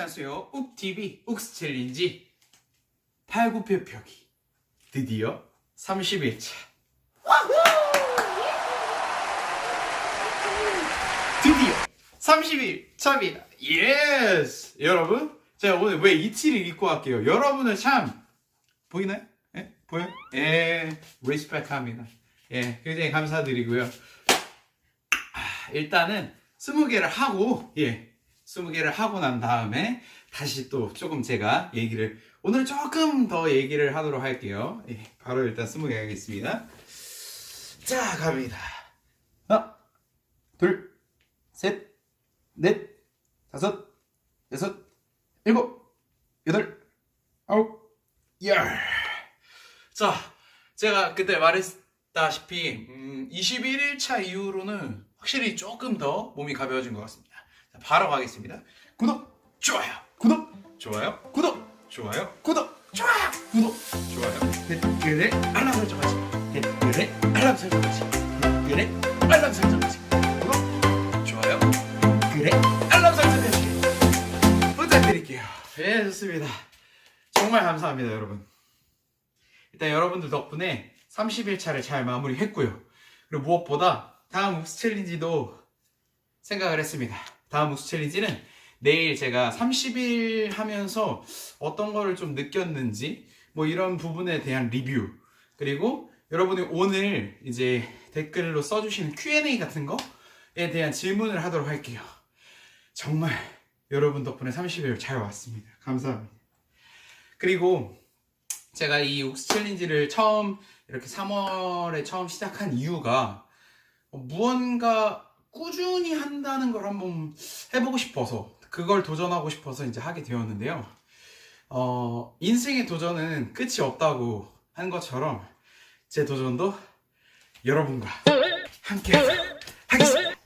안녕하세요. 욱TV 욱스 챌린지 8구표 표기 드디어 31차 드디어 31차입니다. 예스! 여러분, 제가 오늘 왜 이티를 입고 갈게요? 여러분은 참 보이나요? 예? 보여요? 예, 리스펙 합니다. 예, 굉장히 감사드리고요. 아, 일단은 20개를 하고, 예, 20개를 하고 난 다음에 다시 또 조금 제가 얘기를, 오늘 조금 더 얘기를 하도록 할게요. 예, 바로 일단 20개 하겠습니다. 자, 갑니다. 하나, 둘, 셋, 넷, 다섯, 여섯, 일곱, 여덟, 아홉, 열. 자, 제가 그때 말했다시피 음, 21일차 이후로는 확실히 조금 더 몸이 가벼워진 것 같습니다. 자, 바로 가겠습니다. 구독, 좋아요, 구독, 좋아요, 구독, 좋아요, 구독, 좋아요, 구독, 좋아요. 댓글에 알람 설정하지. 댓글에 알람 설정하지. 댓글에 알람 설정하지. 구독, 좋아요, 댓글에 알람 설정하지. 부탁드릴게요. 예, 좋습니다. 정말 감사합니다, 여러분. 일단 여러분들 덕분에 30일차를 잘 마무리했고요. 그리고 무엇보다 다음 욱스 챌린지도 생각을 했습니다. 다음 욱스 챌린지는 내일 제가 30일 하면서 어떤 거를 좀 느꼈는지 뭐 이런 부분에 대한 리뷰 그리고 여러분이 오늘 이제 댓글로 써주시는 Q&A 같은 거에 대한 질문을 하도록 할게요. 정말 여러분 덕분에 30일 잘 왔습니다. 감사합니다. 그리고 제가 이 욱스 챌린지를 처음 이렇게 3월에 처음 시작한 이유가 무언가 꾸준히 한다는 걸 한번 해보고 싶어서 그걸 도전하고 싶어서 이제 하게 되었는데요. 어, 인생의 도전은 끝이 없다고 한 것처럼 제 도전도 여러분과 함께 하겠습니다.